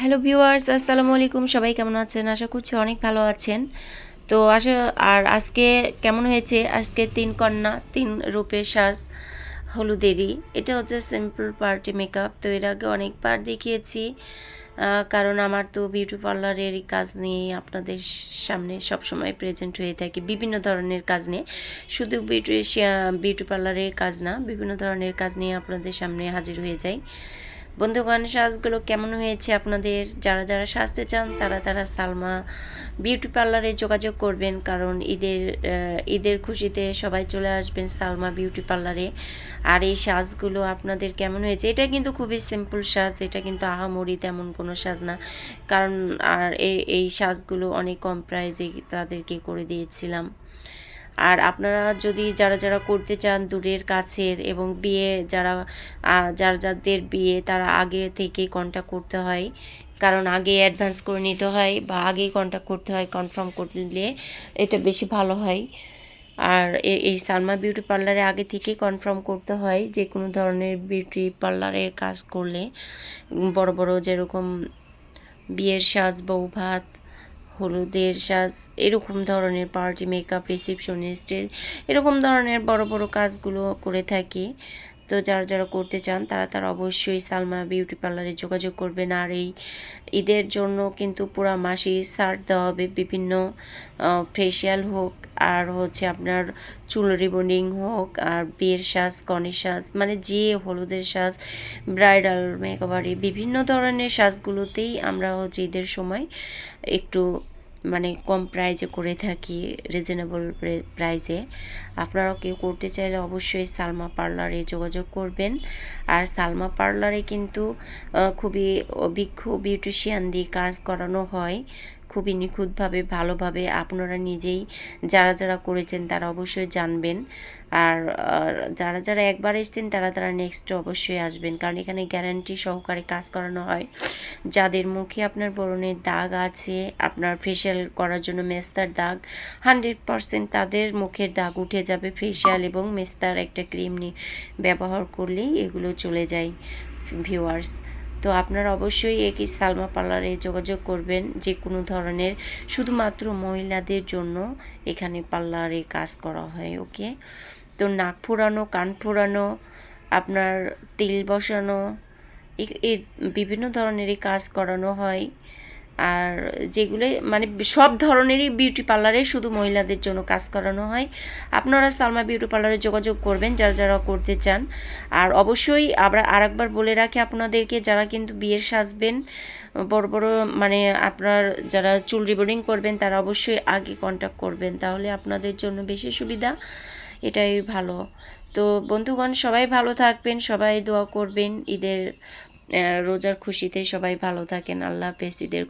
Hello viewers আসসালামু আলাইকুম। সবাই কেমন আছেন? আশা করছি অনেক ভালো আছেন। তো আশা, আর আজকে কেমন হয়েছে? আজকে তিন কন্যা, তিন রূপের সাজ হলুদেরই এটা হচ্ছে সিম্পল পার্টি মেকআপ তো এর আগে অনেকবার দেখিয়েছি। কারণ আমার তো বিউটি পার্লারেরই কাজ নিয়ে আপনাদের সামনে সবসময় প্রেজেন্ট হয়ে থাকি, বিভিন্ন ধরনের কাজ নিয়ে। শুধু বিউটি বিউটি পার্লারের কাজ না, বিভিন্ন ধরনের কাজ নিয়ে আপনাদের সামনে হাজির হয়ে যাই। বন্ধুগণ, সাজগুলো কেমন হয়েছে আপনাদের? যারা যারা সাজতে চান, তারা তারা সালমা বিউটি পার্লারে যোগাযোগ করবেন, কারণ ঈদের ঈদের খুশিতে সবাই চলে আসবেন সালমা বিউটি পার্লারে। আর এই সাজগুলো আপনাদের কেমন হয়েছে? এটা কিন্তু খুবই সিম্পল সাজ, এটা কিন্তু আহামরি তেমন কোনো সাজ না। কারণ আর এই সাজগুলো অনেক কম প্রাইজে তাদেরকে করে দিয়েছিলাম। আর আপনারা যদি যারা যারা করতে চান দূরের কাছের এবং বিয়ে যারা যার, যাদের বিয়ে তারা আগে থেকে কন্ট্যাক্ট করতে হয়। কারণ আগে অ্যাডভান্স করে নিতে হয় বা আগেই কন্ট্যাক্ট করতে হয় কনফার্ম করে নিলে এটা বেশি ভালো হয়। আর এই সালমা বিউটি পার্লারে আগে থেকেই কনফার্ম করতে হয় যে কোনো ধরনের বিউটি পার্লারের কাজ করলে। বড় বড় যেরকম বিয়ের সাজ বউ ভাত হলুদের সাজ এরকম ধরনের পার্টি মেকআপ রিসেপশনিস্টের এরকম ধরনের বড় বড় কাজগুলো করে থাকি। তো যারা যারা করতে চান, তারা তারা অবশ্যই সালমা বিউটি পার্লারে যোগাযোগ করবেন। আর এই ঈদের জন্য কিন্তু পুরো মাসেই ছাড় দেওয়া হবে বিভিন্ন ফেসিয়াল হোক, আর হচ্ছে আপনার চুল রিবন্ডিং হোক, আর বিয়ের সাজ কনের সাজ মানে যে হলুদের সাজ, ব্রাইডাল মেকওভারি বিভিন্ন ধরনের সাজগুলোতেই আমরা হচ্ছে ঈদের সময় একটু মানে কম প্রাইজে করে থাকি রিজনেবল প্রাইজে আপনারাও কেউ করতে চাইলে অবশ্যই সালমা পার্লারে যোগাযোগ করবেন। আর সালমা পার্লারে কিন্তু খুবই অভিজ্ঞ বিউটিশিয়ান দিয়ে কাজ করানো হয়। খুবই নিখুঁতভাবে, ভালোভাবে আপনারা নিজেই যারা যারা করেছেন তারা অবশ্যই জানবেন। আর যারা যারা একবার এসেছেন তারা তারা নেক্সট অবশ্যই আসবেন। কারণ এখানে গ্যারান্টি সহকারে কাজ করানো হয়। যাদের মুখে আপনার বরণের দাগ আছে, আপনার ফেশিয়াল করার জন্য মেস্তার দাগ হান্ড্রেড পারসেন্ট তাদের মুখের দাগ উঠে যাবে ফেশিয়াল এবং মেস্তার একটা ক্রিম নিয়ে ব্যবহার করলেই এগুলো চলে যায় ভিউয়ার্স তো আপনারা অবশ্যই একই সালমা পার্লারে যোগাযোগ করবেন যে কোনো ধরনের শুধুমাত্র মহিলাদের জন্য এখানে পার্লারে কাজ করা হয়, ওকে? তো নাক ফোরানো, কান ফোরানো, আপনার তেল বসানো, এ- এ, বিভিন্ন ধরনেরই কাজ করানো হয়। আর যেগুলো মানে সব ধরনেরই বিউটি পার্লারে শুধু মহিলাদের জন্য কাজ করানো হয়। আপনারা সালমা বিউটি পার্লারে যোগাযোগ করবেন যারা যারা করতে চান। আর অবশ্যই আবার আরেকবার বলে রাখি আপনাদেরকে, যারা কিন্তু বিয়ের সাজবেন, বড় বড় মানে আপনার যারা চুল রিবোর্ডিং করবেন, তারা অবশ্যই আগে কন্ট্যাক্ট করবেন। তাহলে আপনাদের জন্য বেশি সুবিধা, এটাই ভালো। তো বন্ধুগণ, সবাই ভালো থাকবেন, সবাই দোয়া করবেন। ঈদের রোজার খুশিতে সবাই ভালো থাকেন। আল্লাহ হাফেজ, ঈদের